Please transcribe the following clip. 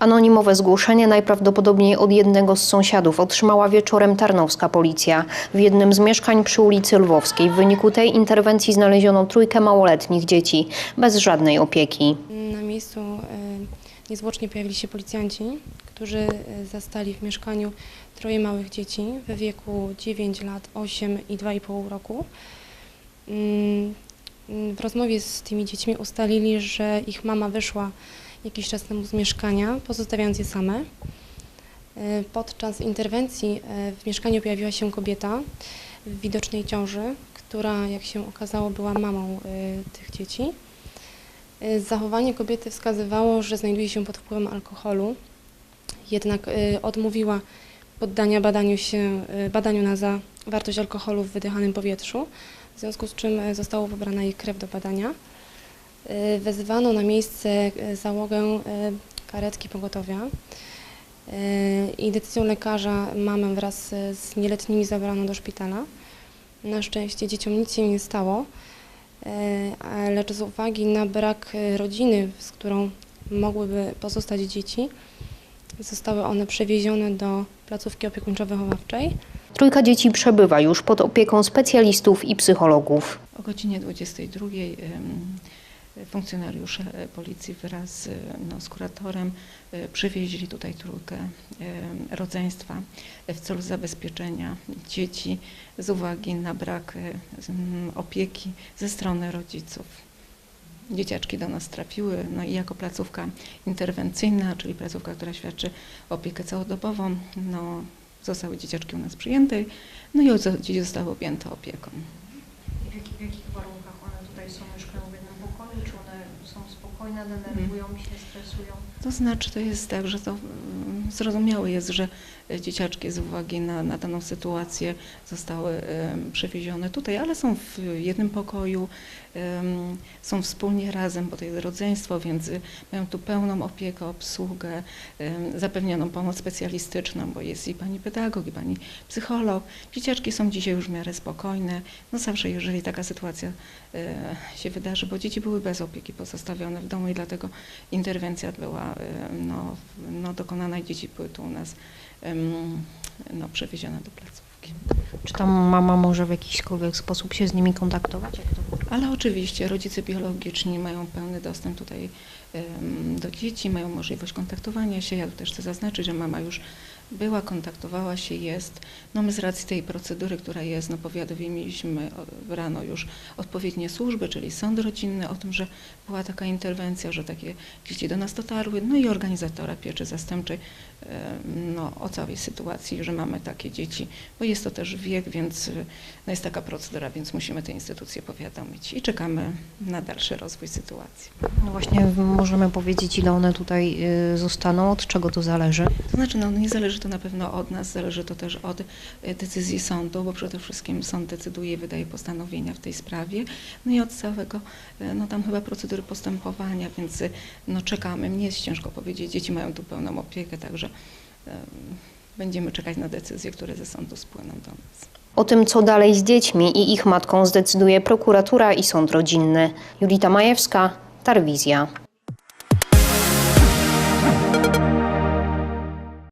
Anonimowe zgłoszenie najprawdopodobniej od jednego z sąsiadów otrzymała wieczorem tarnowska policja. W jednym z mieszkań przy ulicy Lwowskiej w wyniku tej interwencji znaleziono trójkę małoletnich dzieci bez żadnej opieki. Na miejscu e, niezwłocznie pojawili się policjanci, którzy e, zastali w mieszkaniu troje małych dzieci we wieku 9 lat, 8 i 2,5 roku. Mm, W rozmowie z tymi dziećmi ustalili, że ich mama wyszła jakiś czas temu z mieszkania, pozostawiając je same. E, Podczas interwencji e, w mieszkaniu pojawiła się kobieta w widocznej ciąży, która, jak się okazało, była mamą e, tych dzieci. Zachowanie kobiety wskazywało, że znajduje się pod wpływem alkoholu, jednak odmówiła poddania badaniu, się, badaniu na zawartość alkoholu w wydychanym powietrzu, w związku z czym została pobrana jej krew do badania. Y, Wezwano na miejsce y, załogę y, karetki pogotowia i decyzją lekarza mamę wraz z nieletnimi zabrano do szpitala. Na szczęście dzieciom nic się nie stało. Lecz z uwagi na brak rodziny, z którą mogłyby pozostać dzieci, zostały one przewiezione do placówki opiekuńczo-wychowawczej. Trójka dzieci przebywa już pod opieką specjalistów i psychologów. O godzinie 22 em, funkcjonariusze e, policji wraz e, no, z kuratorem e, przywieźli tutaj trójkę em, rodzeństwa w celu zabezpieczenia dzieci z uwagi na brak e, opieki ze strony rodziców. Dzieciaczki do nas trafiły, no i jako placówka interwencyjna, czyli placówka, która świadczy opiekę całodobową, no, zostały dzieciaczki u nas przyjęte, no i dzieci zostały objęte opieką. W jakich, w jakich warunkach one tutaj są? Mieszkają w jednym pokoju? Czy one są spokojne, denerwują się, stresują? To znaczy, to jest tak, że to mm, zrozumiałe jest, że dzieciaczki z uwagi na, na daną sytuację zostały przewiezione tutaj, ale są w jednym pokoju, są wspólnie razem, bo to jest rodzeństwo, więc y, mają tu pełną opiekę, obsługę, zapewnioną pomoc specjalistyczną, bo jest i pani pedagog, i pani psycholog. Dzieciaczki są dzisiaj już w miarę spokojne. No zawsze, jeżeli taka sytuacja e, się wydarzy, bo dzieci były bez opieki pozostawione w domu i dlatego interwencja była no, no, dokonana i dzieci były tu u nas no, przewiezione do placówki. Czy tam mama może w jakiśkolwiek sposób się z nimi kontaktować? Ale oczywiście rodzice biologiczni mają pełny dostęp tutaj do dzieci, mają możliwość kontaktowania się. Ja tu też chcę zaznaczyć, że mama już była, kontaktowała się, jest. No my z racji tej procedury, która jest, no powiadomiliśmy rano już odpowiednie służby, czyli sąd rodzinny o tym, że była taka interwencja, że takie dzieci do nas dotarły, no i organizatora pieczy zastępczej no, o całej sytuacji, że mamy takie dzieci, bo jest to też wiek, więc no jest taka procedura, więc musimy te instytucje powiadomić i czekamy na dalszy rozwój sytuacji. No właśnie możemy powiedzieć, ile one tutaj y, zostaną, od czego to zależy? To znaczy, no, nie zależy to na pewno od nas, zależy to też od e, decyzji sądu, bo przede wszystkim sąd decyduje i wydaje postanowienia w tej sprawie, no i od całego, e, no tam chyba procedury postępowania, więc e, no czekamy. Mnie jest ciężko powiedzieć, dzieci mają tu pełną opiekę, także będziemy czekać na decyzje, które ze sądu spłyną do nas. O tym, co dalej z dziećmi i ich matką zdecyduje prokuratura i sąd rodzinny. Julita Majewska, Tarwizja.